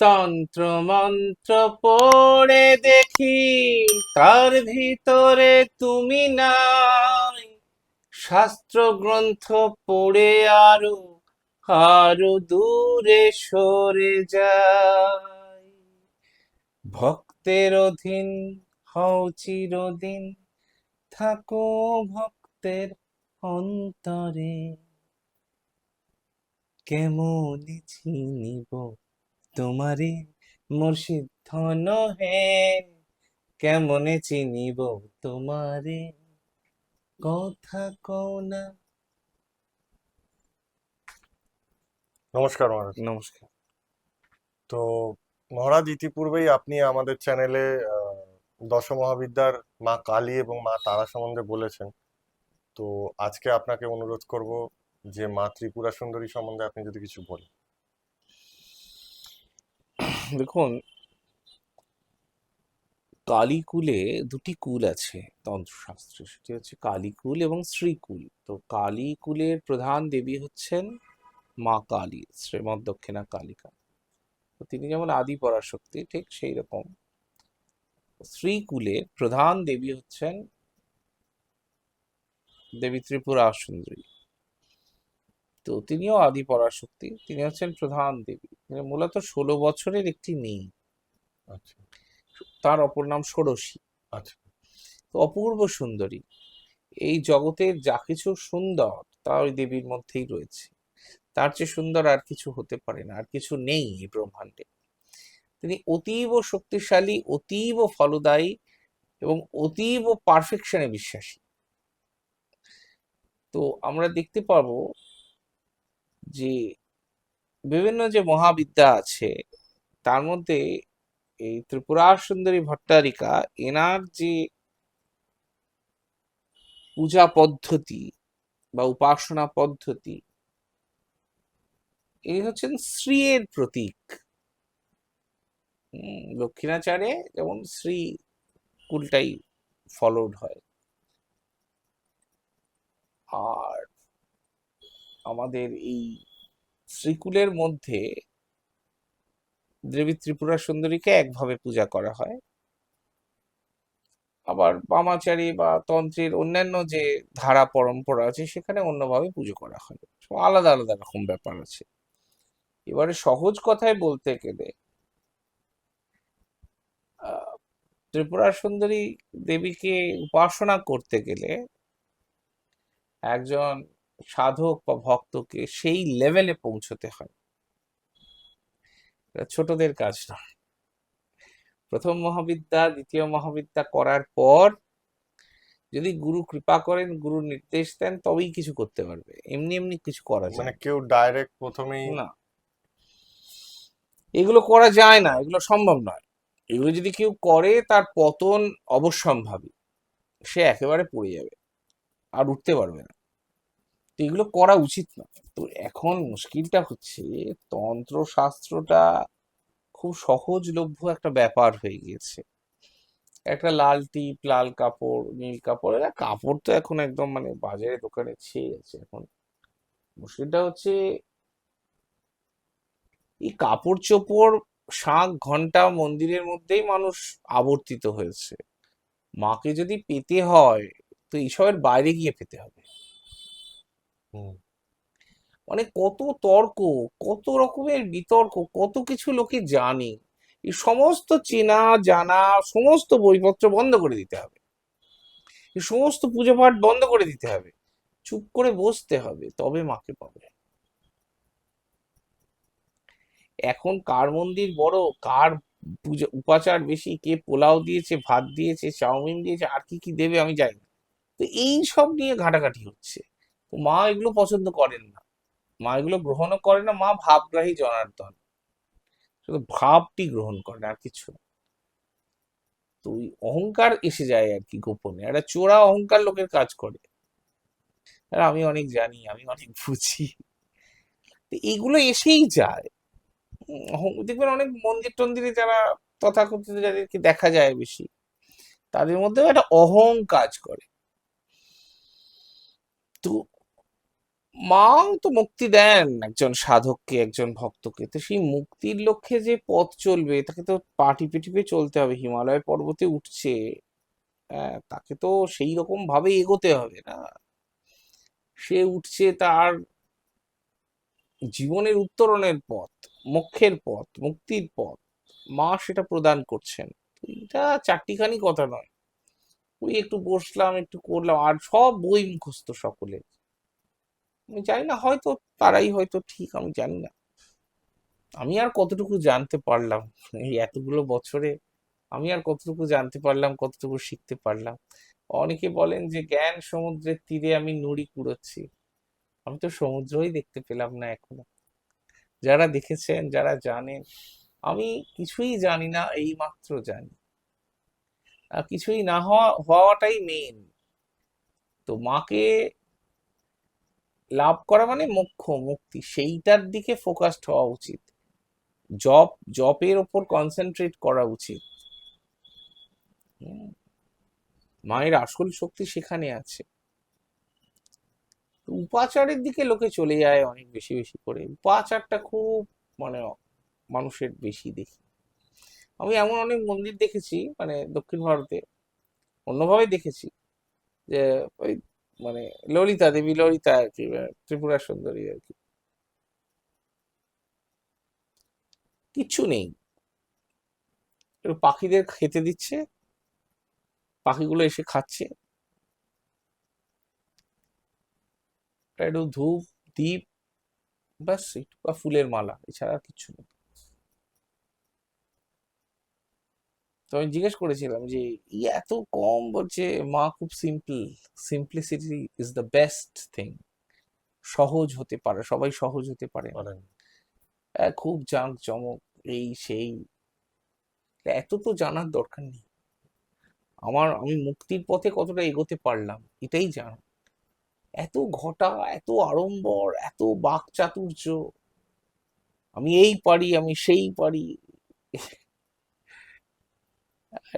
তন্ত্র মন্ত্র পড়ে দেখি, তার ভিতরে তুমি নাই। শাস্ত্র গ্রন্থ পড়ে আরও আরও দূরে সরে যায় ভক্তের অধীন হও চিরদিন, থাকো ভক্তের অন্তরে। কেমন চিনিব তোমারে মুর্শিদ ধন হে। কেমনে চিনিব তোমারে? কথা কও না। নমস্কার মহারাজ। নমস্কার। তো মহারাজ ইতিপূর্বেই আপনি আমাদের চ্যানেলে আহ, দশ মহাবিদ্যার মা কালী এবং মা তারা সম্বন্ধে বলেছেন। তো আজকে আপনাকে অনুরোধ করব যে মা ত্রিপুরা সুন্দরী সম্বন্ধে আপনি যদি কিছু বলেন। দেখুন, কালীকুলে দুটি কুল আছে তন্ত্রশাস্ত্রে। সেটি হচ্ছে কালীকুল এবং শ্রীকুল। তো কালীকুলের প্রধান দেবী হচ্ছেন মা কালী, শ্রীমৎ দক্ষিণা কালিকা। তো তিনি যেমন আদি পরাশক্তি, ঠিক সেই রকম শ্রীকুলের প্রধান দেবী হচ্ছেন দেবী ত্রিপুরা সুন্দরী। তো তিনিও আদি পরাশক্তি তিনি হচ্ছেন প্রধান দেবী। তিনি মূলত ষোলো বছরের একটি মেয়ে। আচ্ছা। তার অপর নাম ষোড়শী। আচ্ছা। তো অপূর্ব সুন্দরী। এই জগতের যা কিছু সুন্দর তা ওই দেবীর মধ্যেই রয়েছে। তার চেয়ে সুন্দর আর কিছু হতে পারে না আর কিছু নেই এই ব্রহ্মাণ্ডে। তিনি অতীব শক্তিশালী অতীব ফলদায়ী এবং অতীব পারফেকশনে বিশ্বাসী। তো আমরা দেখতে পাবো যে বিভিন্ন যে মহাবিদ্যা আছে তার মধ্যে এই ত্রিপুরা সুন্দরী ভট্টারিকা এনার যে পূজা পদ্ধতি বা উপাসনা পদ্ধতি ইনি হচ্ছেন শ্রীয়ের প্রতীক। উম, দক্ষিণাচারে যেমন শ্রী কুলটাই ফলোড হয়। আর আমাদের এই শ্রীকুলের মধ্যে দেবী ত্রিপুরা সুন্দরীকে একভাবে পূজা করা হয়। আবার বামাচারী বা তন্ত্রের অন্যান্য যে ধারা পরম্পরা আছে, সেখানে অন্যভাবে পুজো করা হয়। আলাদা আলাদা রকম ব্যাপার আছে। এবারে সহজ কথায় বলতে গেলে ত্রিপুরা সুন্দরী দেবীকে উপাসনা করতে গেলে একজন সাধক বা ভক্তকে সেই লেভেলে পৌঁছতে হয়। ছোটদের কাজ না। প্রথম মহাবিদ্যা দ্বিতীয় মহাবিদ্যা করার পর যদি গুরু কৃপা করেন গুরু নির্দেশ দেন তবেই কিছু করতে পারবে। এমনি এমনি কিছু করা যায় মানে কেউ ডাইরেক্ট প্রথমেই না। এগুলো করা যায় না এগুলো সম্ভব নয়। এগুলো যদি কেউ করে তার পতন অবশ্যম্ভাবী। সে একেবারে পড়ে যাবে। আর উঠতে পারবে না। তো এগুলো করা উচিত না। তো এখন মুশকিলটা হচ্ছে তন্ত্র শাস্ত্রটা খুব সহজলভ্য একটা ব্যাপার হয়ে গিয়েছে। একটা লাল টিপ, লাল কাপড়, নীল কাপড়, এরা কাপড় তো এখন একদম মানে বাজারে দোকানে ছেয়ে গেছে এখন। মুশকিলটা হচ্ছে, এই কাপড় চোপড় শাঁখ ঘণ্টা মন্দিরের মধ্যেই মানুষ আবর্তিত হয়েছে। মাকে যদি পেতে হয়, তো এইসবের বাইরে গিয়ে পেতে হবে। মানে কত তর্ক, কত রকমের বিতর্ক, কত কিছু লোকে জানে। এই সমস্ত চেনা, জানা, সমস্ত বইপত্র বন্ধ করে দিতে হবে। এই সমস্ত পুজো পাঠ বন্ধ করে দিতে হবে। চুপ করে বসতে হবে, তবে মাকে পাবে। এখন কার মন্দির বড়? কার পূজা, উপাচার বেশি? কে পোলাও দিয়েছে, ভাত দিয়েছে, চাউমিন দিয়েছে, আর কি কি দেবে আমি জানি তো এই সব নিয়ে ঘাটাঘাটি হচ্ছে। তো মা এগুলো পছন্দ করেন না। মা এগুলো গ্রহণও করে না, মা ভাবগ্রাহী জনার্দন। শুধু ভাবটি গ্রহণ করেন আর কিছু না। তো ওই অহংকার এসে যায় আর কি গোপনে। একটা চোরা অহংকার লোকের কাজ করে। আর আমি অনেক জানি, আমি অনেক বুঝি। তো এইগুলো এসেই যায়। দেখবেন অনেক মন্দির টন্দিরে যারা তথাকথিত যাদেরকে দেখা যায় বেশি, তাদের মধ্যেও একটা অহং কাজ করে। তো মাও তো মুক্তি দেন একজন সাধককে একজন ভক্তকে। তো সেই মুক্তির লক্ষ্যে যে পথ চলবে তাকে তো পা টিপে টিপে চলতে হবে হিমালয় পর্বতে উঠছে। হ্যাঁ, তাকে তো সেই রকম ভাবে এগোতে হবে না। সে উঠছে তার জীবনের উত্তরণের পথ মোক্ষের পথ মুক্তির পথ। মা সেটা প্রদান করছেন। এটা চারটিখানি কথা নয়। ওই একটু বসলাম একটু করলাম আর সব বই মুখস্থ সকলে আমি জানি না, হয়তো তারাই হয়তো ঠিক, আমি জানি না। আমি আর কতটুকু জানতে পারলাম? এই এতগুলো বছরে আমি আর কতটুকু জানতে পারলাম, কতটুকু শিখতে পারলাম? অনেকে বলেন যে, জ্ঞান সমুদ্রের তীরে আমি নুড়ি কুড়োচ্ছি। আমি তো সমুদ্রই দেখতে পেলাম না এখনও। যারা দেখেছেন, যারা জানেন, আমি কিছুই জানি না এই মাত্র জানি কিছুই না হওয়া, হওয়াটাই মেন তো মাকে লাভ করা মানে মোক্ষ, মুক্তি। সেইটার দিকে ফোকাসড হওয়া উচিত। জব জবের ওপর কনসেন্ট্রেট করা উচিত। মায়ের আসল শক্তি সেখানে আছে। উপাচারের দিকে লোকে চলে যায় অনেক বেশি বেশি করে। উপাচারটা খুব মানে মানুষের বেশি দেখি। আমি এমন অনেক মন্দির দেখেছি মানে দক্ষিণ ভারতে। অন্যভাবে দেখেছি যে ওই মানে ললিতা দেবী, ললিতা আর কি ত্রিপুরা সুন্দরী আর কি। কিচ্ছু নেই। পাখিদের খেতে দিচ্ছে। পাখিগুলো এসে খাচ্ছে। একটু ধূপ দ্বীপ ব্যাস বা ফুলের মালা, এছাড়া কিছু নেই। তো আমি জিজ্ঞেস করেছিলাম যে ই এত কম বলছে মা খুব simple simplicity is the best thing সহজ হতে পারে সবাই সহজ হতে পারে। খুব জাঁক জমক এই সেই। এত তো জানার দরকার নেই। আমার আমি মুক্তির পথে কতটা এগোতে পারলাম এটাই জানা। এত ঘটা এত আড়ম্বর এত বাক চাতুর্য আমি এই পারি আমি সেই পারি।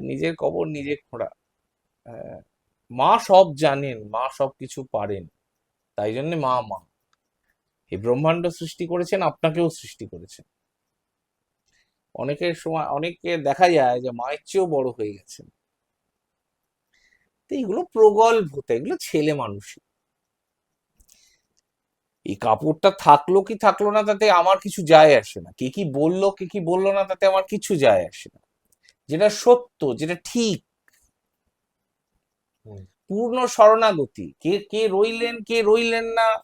নিজের কবর নিজে খোঁড়া। মা সব জানেন, মা সব কিছু পারেন। তাই জন্য মা মা। এই ব্রহ্মাণ্ড সৃষ্টি করেছেন, আপনাকেও সৃষ্টি করেছেন। অনেকের সময় অনেকে দেখা যায় যে মায়ের চেয়েও বড় হয়ে গেছেন। তো এগুলো প্রগল্ভতা এগুলো ছেলে মানুষই। এই কাপড়টা থাকল কি থাকল না, তাতে আমার কিছু যায় আসে না। কে কি বলল, কে কি বলল না, তাতে আমার কিছু যায় আসে না। যেটা সত্য যেটা ঠিক। পূর্ণ শরণাগতি। কে কে রইলেন কে রইলেন না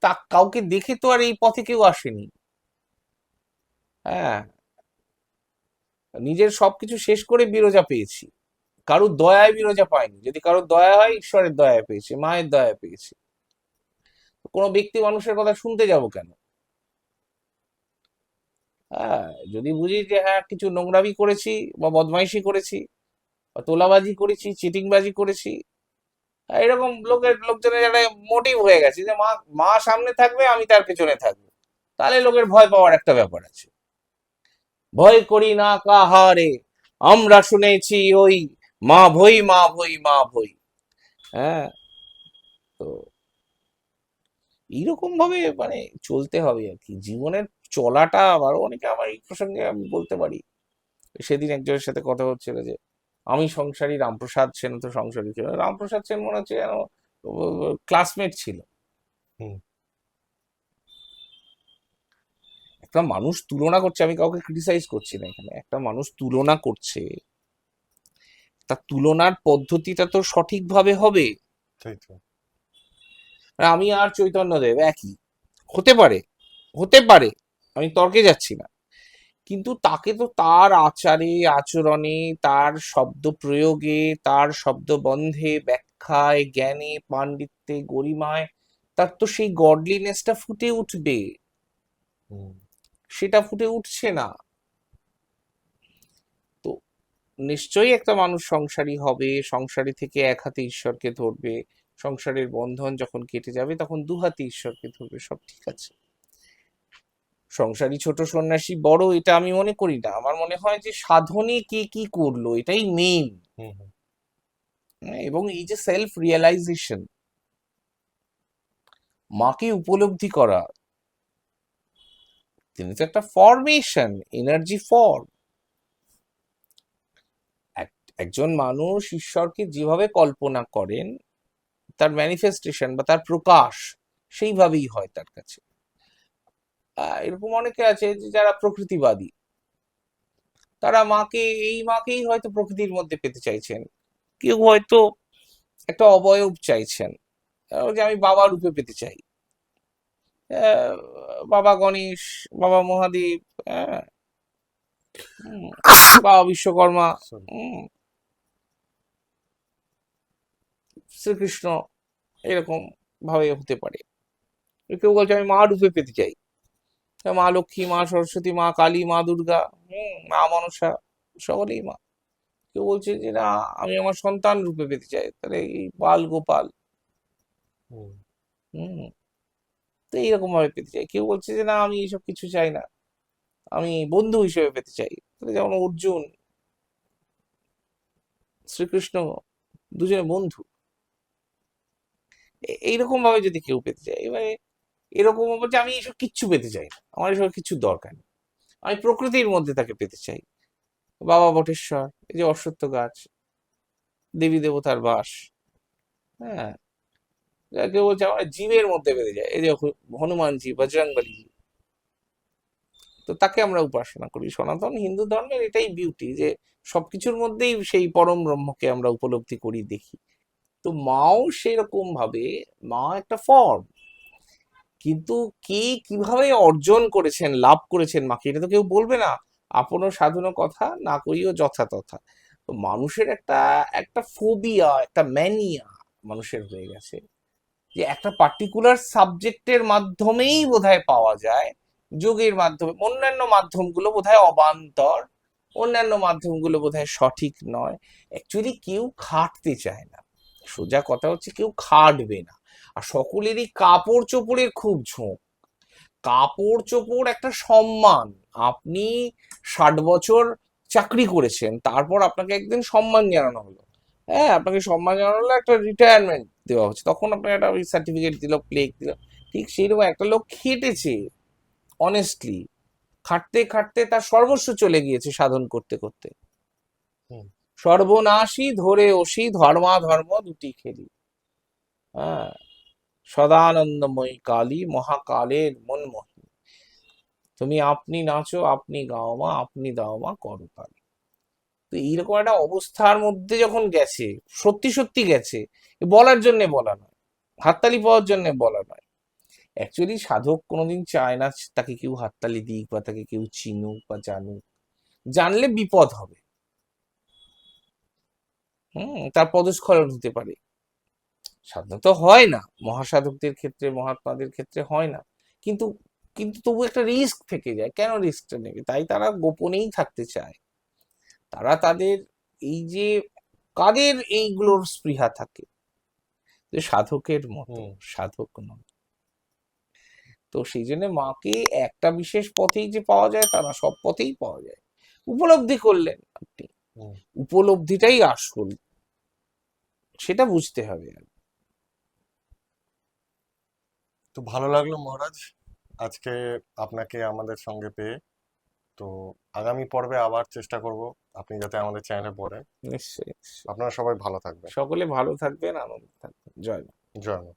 তা- কাউকে দেখে তো আর এই পথে কেউ আসেনি। হ্যাঁ। নিজের সবকিছু শেষ করে বিরজা পেয়েছি। কারোর দয়ায় বিরজা পাইনি। যদি কারোর দয়া হয় ঈশ্বরের দয়ায় পেয়েছি মায়ের দয়ায় পেয়েছি। কোনো ব্যক্তি মানুষের কথা শুনতে যাব কেন? হ্যাঁ যদি বুঝি যে হ্যাঁ কিছু নোংরামি করেছি বা বদমাইশি করেছি বা তোলাবাজি করেছি চিটিংবাজি করেছি হ্যাঁ, এরকম লোকের লোকজনের একটা মোটিভ হয়ে গেছে যে মা মা সামনে থাকবে আমি তার পেছনে থাকব। তাহলে লোকের ভয় পাওয়ার একটা ব্যাপার আছে। ভয় করি না কাহারে আমরা শুনেছি ওই মা ভই মা ভই মা ভই। হ্যাঁ তো এইরকম ভাবে মানে চলতে হবে আর কি। জীবনের চলাটা আবার অনেকে আমার এই প্রসঙ্গে আমি বলতে পারি। সেদিন একজনের সাথে কথা হচ্ছিল যে আমি সংসারী রামপ্রসাদ সেন তো সংসারী ছিল। রামপ্রসাদ সেন মনে হচ্ছে যেন ক্লাসমেট ছিল। একটা মানুষ তুলনা করছে আমি কাউকে ক্রিটিসাইজ করছি না এখানে। একটা মানুষ তুলনা করছে। তার তুলনার পদ্ধতিটা তো সঠিকভাবে হবে। সেই তো। আমি আর চৈতন্যদেব একই। হতে পারে হতে পারে আমি তর্কে যাচ্ছি না। কিন্তু তাকে তো তার আচারে আচরণে তার শব্দ প্রয়োগে তার শব্দবন্ধে ব্যাখ্যায় জ্ঞানে পাণ্ডিত্যে গরিমায় তার তো সেই গডলিনেসটা ফুটে উঠবে। সেটা ফুটে উঠছে না। তো নিশ্চয়ই একটা মানুষ সংসারী হবে সংসারী থেকে এক হাতে ঈশ্বরকে ধরবে। সংসারের বন্ধন যখন কেটে যাবে তখন দু হাতে ঈশ্বরকে ধরবে সব ঠিক আছে। সংসারী ছোট সন্ন্যাসী বড় এটা আমি মনে করি না। আমার মনে হয় যে সাধনে কে কি করল এটাই মেইন হুম, এবং এই যে সেলফ রিয়েলাইজেশন মাকে উপলব্ধি করা তিনি তো একটা ফর্মেশন এনার্জি ফর্ম একজন মানুষ ঈশ্বরকে যেভাবে কল্পনা করেন তার ম্যানিফেস্টেশন বা তার প্রকাশ সেইভাবেই হয় তার কাছে। এরকম অনেকে আছে যে যারা প্রকৃতিবাদী। তারা মাকে এই মাকেই হয়তো প্রকৃতির মধ্যে পেতে চাইছেন। কেউ হয়তো একটা অবয়ব চাইছেন। যে আমি বাবা রূপে পেতে চাই। বাবা গণেশ বাবা মহাদেব হ্যাঁ, বাবা বিশ্বকর্মা. শ্রীকৃষ্ণ। এরকম ভাবে হতে পারে। কেউ বলছে আমি মা রূপে পেতে চাই। মা লক্ষ্মী মা সরস্বতী মা কালী মা দুর্গা হুম মা মনসা সকলেই মা। কেউ বলছে যে না আমি আমার সন্তান রূপে পেতে চাই। তাহলে এই বাল গোপাল। হুম, হুম। তো এইরকম ভাবে পেতে চাই। কেউ বলছে যে না আমি এইসব কিছু চাই না। আমি বন্ধু হিসেবে পেতে চাই। তাহলে যেমন অর্জুন শ্রীকৃষ্ণ দুজনে বন্ধু। এইরকম ভাবে যদি কেউ পেতে চায়, এবারে এরকম বলছে আমি এইসব কিচ্ছু পেতে চাই না। আমার এসব কিছু দরকার নেই। আমি প্রকৃতির মধ্যে তাকে পেতে চাই। বাবা বটেশ্বর, এই যে অশ্বত্থ গাছ, দেবী দেবতার বাস হ্যাঁ? যা কেউ বলছে, আমার জীবের মধ্যে পেতে যায় এই যে হনুমানজি, বজরংবলী। তো তাকে আমরা উপাসনা করি। সনাতন হিন্দু ধর্মের এটাই বিউটি যে সবকিছুর মধ্যেই সেই পরম ব্রহ্মকে আমরা উপলব্ধি করি, দেখি। তো মাও সেরকম ভাবে, মা একটা ফর্ম কিন্তু কে কীভাবে অর্জন করেছেন, লাভ করেছেন মাকে, এটা তো কেউ বলবে না। আপনও সাধনো কথা, না করিও যথাতথা তো মানুষের একটা একটা ফোবিয়া একটা ম্যানিয়া মানুষের হয়ে গেছে। যে একটা পার্টিকুলার সাবজেক্টের মাধ্যমেই বোধহয় পাওয়া যায়, যোগের মাধ্যমে, অন্যান্য মাধ্যমগুলো বোধহয় অবান্তর, অন্যান্য মাধ্যমগুলো বোধহয় সঠিক নয়। অ্যাকচুয়ালি কেউ খাটতে চায় না। সোজা কথা হচ্ছে কেউ খাটবে না। আর সকলেরই কাপড় চোপড়ের খুব ঝোঁক। কাপড় চোপড় একটা সম্মান। আপনি ষাট বছর চাকরি করেছেন, তারপর আপনাকে একদিন সম্মান জানানো হলো। হ্যাঁ আপনাকে সম্মান জানানো হলো, একটা রিটায়ারমেন্ট দেওয়া হচ্ছে। তখন আপনাকে একটা সার্টিফিকেট দিল প্লেক দিল। ঠিক সেইরকম একটা লোক খেটেছে অনেস্টলি খাটতে খাটতে তার সর্বস্ব চলে গিয়েছে সাধন করতে করতে। সর্বনাশী ধরে ওসি ধর্মা ধর্ম দুটি খেলি। হ্যাঁ সদানন্দময়ী কালী, মহাকালের মনমোহী তুমি আপনি নাচো, আপনি গাও মা, আপনি দাও মা, করো কালী তো এইরকম একটা অবস্থার মধ্যে যখন গেছে, সত্যি সত্যি গেছে বলার জন্য বলা নয়, হাততালি পাওয়ার জন্য বলা নয়। অ্যাকচুয়ালি সাধক কোনোদিন চায় না তাকে কেউ হাততালি দিক বা তাকে কেউ চিনুক বা জানুক। জানলে বিপদ হবে। হুম তার পদস্খলন হতে পারে। সাধারণত হয় না মহাসাধকদের ক্ষেত্রে মহাত্মাদের ক্ষেত্রে হয় না। কিন্তু কিন্তু তবু একটা রিস্ক থেকে যায়। কেন রিস্কটা নেবে? তাই তারা গোপনেই থাকতে চায়। তারা তাদের এই যে কাদের এইগুলোর স্পৃহা থাকে? যে সাধকের মতো সাধক নয়। তো সেই জন্য মাকে একটা বিশেষ পথেই যে পাওয়া যায় তা না সব পথেই পাওয়া যায়। উপলব্ধি করলেন আপনি। উপলব্ধিটাই আসল। সেটা বুঝতে হবে তো ভালো লাগল মহারাজ। আজকে আপনাকে আমাদের সঙ্গে পেয়ে। তো আগামী পর্বে আবার চেষ্টা করব আপনি যাতে আমাদের চ্যানেলে পড়েন। নিশ্চয়ই। আপনারা সবাই ভালো থাকবেন। সকলে ভালো থাকবেন আনন্দ থাকবেন। জয় জয়